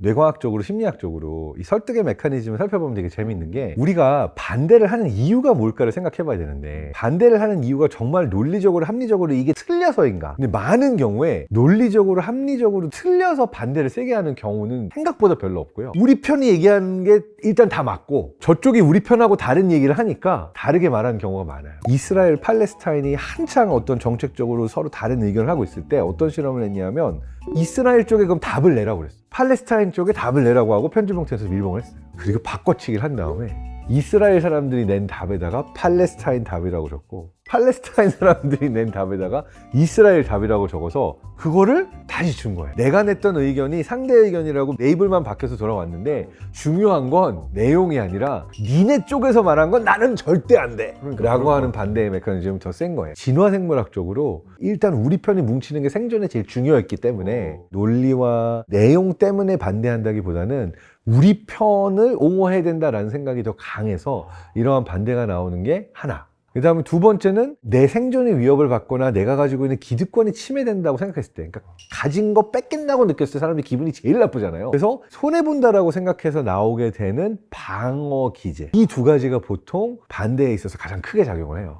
뇌과학적으로 심리학적으로 이 설득의 메커니즘을 살펴보면 되게 재밌는 게 우리가 반대를 하는 이유가 뭘까를 생각해 봐야 되는데 반대를 하는 이유가 정말 논리적으로 합리적으로 이게 틀려서인가? 근데 많은 경우에 논리적으로 합리적으로 틀려서 반대를 세게 하는 경우는 생각보다 별로 없고요. 우리 편이 얘기하는 게 일단 다 맞고 저쪽이 우리 편하고 다른 얘기를 하니까 다르게 말하는 경우가 많아요. 이스라엘 팔레스타인이 한창 어떤 정책적으로 서로 다른 의견을 하고 있을 때 어떤 실험을 했냐면 이스라엘 쪽에 그럼 답을 내라고 그랬어요. 팔레스타인 쪽에 답을 내라고 하고 편집봉투에서 밀봉을 했어요. 그리고 바꿔치기를 한 다음에 이스라엘 사람들이 낸 답에다가 팔레스타인 답이라고 적고 팔레스타인 사람들이 낸 답에다가 이스라엘 답이라고 적어서 그거를 다시 준 거예요. 내가 냈던 의견이 상대 의견이라고 레이블만 바뀌어서 돌아왔는데 중요한 건 내용이 아니라 니네 쪽에서 말한 건 나는 절대 안 돼. 라고 하는 반대의 메커니즘이 더 센 거예요. 진화생물학적으로 일단 우리 편이 뭉치는 게 생존에 제일 중요했기 때문에 논리와 내용 때문에 반대한다기보다는 우리 편을 옹호해야 된다라는 생각이 더 강해서 이러한 반대가 나오는 게 하나. 그 다음에 두 번째는 내 생존의 위협을 받거나 내가 가지고 있는 기득권이 침해된다고 생각했을 때, 그러니까 가진 거 뺏긴다고 느꼈을 때 사람들이 기분이 제일 나쁘잖아요. 그래서 손해본다라고 생각해서 나오게 되는 방어 기제. 이 두 가지가 보통 반대에 있어서 가장 크게 작용을 해요.